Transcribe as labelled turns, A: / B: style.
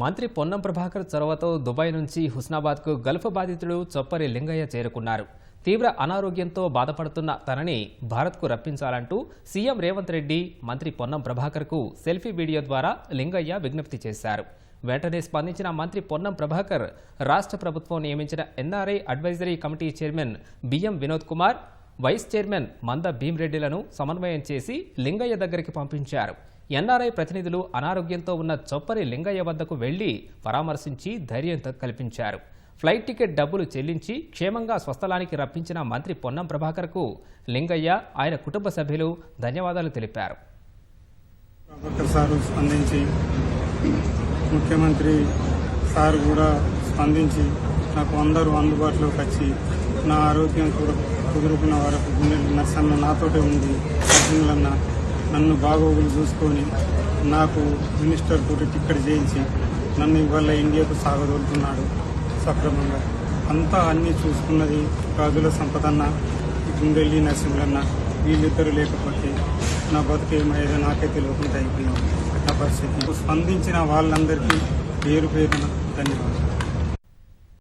A: మంత్రి పొన్నం ప్రభాకర్ చొరవతో దుబాయ్ నుంచి హుస్నాబాద్కు గల్ఫ్ బాధితుడు చొప్పరి లింగయ్య చేరుకున్నారు. తీవ్ర అనారోగ్యంతో బాధపడుతున్న తనని భారత్కు రప్పించాలంటూ సీఎం రేవంత్ రెడ్డి మంత్రి పొన్నం ప్రభాకర్కు సెల్ఫీ వీడియో ద్వారా లింగయ్య విజ్ఞప్తి చేశారు. వెంటనే స్పందించిన మంత్రి పొన్నం ప్రభాకర్ రాష్ట్ర ప్రభుత్వం నియమించిన NRI advisory committee chairman BM Vinod Kumar vice chairman Manda భీమ్రెడ్డిలను సమన్వయం చేసి లింగయ్య దగ్గరికి పంపించారు. ఎన్ఆర్ఐ ప్రతినిధులు అనారోగ్యంతో ఉన్న చొప్పరి లింగయ్య వద్దకు వెళ్ళి పరామర్శించి ధైర్యం కల్పించారు. ఫ్లైట్ టికెట్ డబ్బులు చెల్లించి క్షేమంగా స్వస్థలానికి రప్పించిన మంత్రి పొన్నం ప్రభాకర్కు లింగయ్య ఆయన కుటుంబ సభ్యులు ధన్యవాదాలు తెలిపారు.
B: స్పందించి ముఖ్యమంత్రి సార్ కూడా స్పందించి నాకు అందరూ అందుబాటులోకి వచ్చి నా ఆరోగ్యం కూడా కుదురుకున్న వరకు నర్సన్న నాతోటే ఉంది అర్జునులన్న నన్ను బాగోగులు చూసుకొని నాకు మినిస్టర్ తోటి టిక్కెట్ చేయించి నన్ను ఇవాళ ఇండియాకు సాగదోలుతున్నాడు సక్రమంగా. అంతా అన్నీ చూసుకున్నది రాజుల సంపదన్న గుండెల్లి నరసింహులన్న వీళ్ళిద్దరు లేకపోతే నా బతుకేమయ్యేదో నాకే తెలియకుండా అయిపోయింది నా పరిస్థితి. స్పందించిన వాళ్ళందరికీ పేరు పేరున ధన్యవాదాలు.